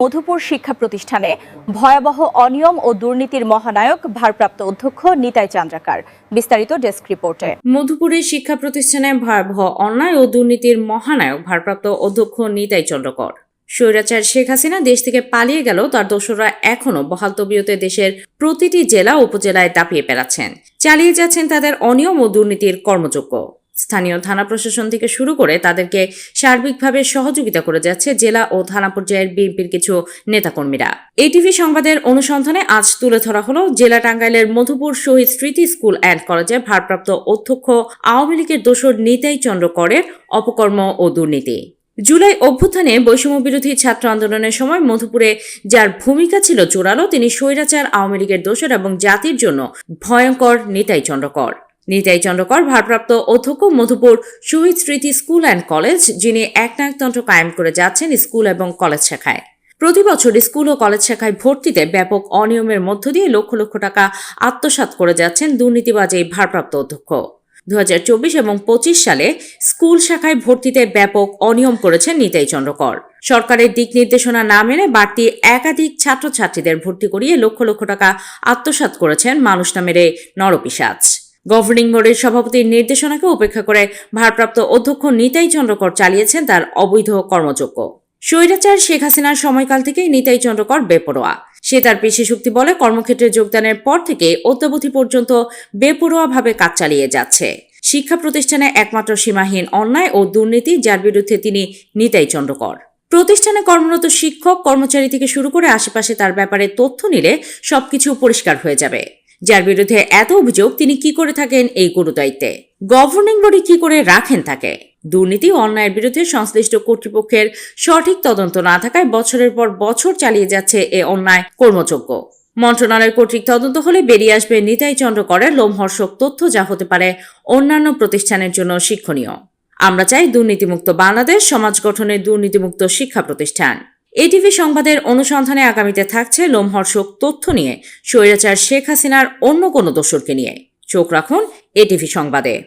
মধুপুর শিক্ষা প্রতিষ্ঠানে ভয়াবহ অনিয়ম ও দুর্নীতির মহানায়ক ভারপ্রাপ্ত অধ্যক্ষ নিতাই চান্দ্রাকার। বিস্তারিত ডেস্ক রিপোর্টে। মধুপুরের শিক্ষা প্রতিষ্ঠানে ভয়াবহ অন্যায় ও দুর্নীতির মহানায়ক ভারপ্রাপ্ত অধ্যক্ষ নিতাই চন্দ্রকর। স্বৈরাচার শেখ হাসিনা দেশ থেকে পালিয়ে গেল তার দোসররা এখনও বহাল তবিয়তে দেশের প্রতিটি জেলা উপজেলায় দাপিয়ে বেড়াচ্ছেন। চালিয়ে যাচ্ছেন তাদের অনিয়ম ও দুর্নীতির কর্মযোগ্য স্থানীয় থানা প্রশাসন থেকে শুরু করে তাদেরকে সার্বিকভাবে সহযোগিতা করে যাচ্ছে জেলা ও থানা পর্যায়ের বিএনপির কিছু নেতাকর্মীরা। এটিভি সংবাদের অনুসন্ধানে আজ তুলে ধরা হলো জেলা টাঙ্গাইলের মধুপুর শহীদ স্মৃতি স্কুল অ্যান্ড কলেজের ভারপ্রাপ্ত অধ্যক্ষ, আওয়ামী লীগের দোষর নিতাই চন্দ্র করের অপকর্ম ও দুর্নীতি। জুলাই অভ্যুত্থানে বৈষম্য বিরোধী ছাত্র আন্দোলনের সময় মধুপুরে যার ভূমিকা ছিল জোরালো তিনি স্বৈরাচার, আওয়ামী লীগের দোসর এবং জাতির জন্য ভয়ঙ্কর নিতাই চন্দ্রকর নিতাই চন্দ্রকর, ভারপ্রাপ্ত অধ্যক্ষ মধুপুর শহীদ স্মৃতি স্কুল অ্যান্ড কলেজ, যিনি একনায়কতন্ত্র কায়েম করে যাচ্ছেন স্কুল এবং কলেজ শাখায়। প্রতি বছর স্কুল ও কলেজ শাখায় ভর্তিতে ব্যাপক অনিয়মের মধ্য দিয়ে লক্ষ লক্ষ টাকা আত্মসাৎ করে যাচ্ছেন দুর্নীতিবাজ এই ভারপ্রাপ্ত অধ্যক্ষ। দু হাজার চব্বিশ এবং পঁচিশ সালে স্কুল শাখায় ভর্তিতে ব্যাপক অনিয়ম করেছেন নিতাই চন্দ্রকর। সরকারের দিক নির্দেশনা না মেনে বাড়তি একাধিক ছাত্রছাত্রীদের ভর্তি করিয়ে লক্ষ লক্ষ টাকা আত্মসাৎ করেছেন মানুষ নামের এই নরপিসাচ গভর্নিং বোর্ডের সভাপতির নির্দেশনাকে উপেক্ষা করে ভারপ্রাপ্ত অধ্যক্ষ নিতাই চন্দ্রকর চালিয়েছেন তার অবৈধ কর্মযোগ্য। স্বৈরাচার শেখ হাসিনার সময়কাল থেকেই নিতাই চন্দ্রকর বেপরোয়া। সে তার পেশি শক্তি বলে কর্মক্ষেত্রে যোগদানের পর থেকে অদ্যাবধি পর্যন্ত বেপরোয়াভাবে কাজ চালিয়ে যাচ্ছে। শিক্ষা প্রতিষ্ঠানে একমাত্র সীমাহীন অন্যায় ও দুর্নীতি, যার বিরুদ্ধে তিনি নিতাই চন্দ্রকর। প্রতিষ্ঠানে কর্মরত শিক্ষক, কর্মচারী থেকে শুরু করে আশেপাশে তার ব্যাপারে তথ্য নিলে সবকিছু পরিষ্কার হয়ে যাবে। যার বিরুদ্ধে এত অভিযোগ, তিনি কি করে থাকেন এই গুরুদায়িত্বে? গভর্নিং বডি কি করে রাখেন তাকে? দুর্নীতি অন্যায়ের বিরুদ্ধে সংশ্লিষ্ট কর্তৃপক্ষের সঠিক তদন্ত না থাকায় বছরের পর বছর চালিয়ে যাচ্ছে এ অন্যায় কর্মযোগ্য মন্ত্রণালয় কর্তৃক তদন্ত হলে বেরিয়ে আসবে নিতাই চন্দ্র করের লোমহর্ষক তথ্য, যা হতে পারে অন্যান্য প্রতিষ্ঠানের জন্য শিক্ষণীয়। আমরা চাই দুর্নীতিমুক্ত বাংলাদেশ, সমাজ গঠনে দুর্নীতিমুক্ত শিক্ষা প্রতিষ্ঠান। এটিভি সংবাদের অনুসন্ধানে আগামীতে থাকছে লোমহর্ষক তথ্য নিয়ে। স্বৈরাচার শেখ হাসিনার অন্য কোনো দোসরকে নিয়ে। চোখ রাখুন এটিভি সংবাদে।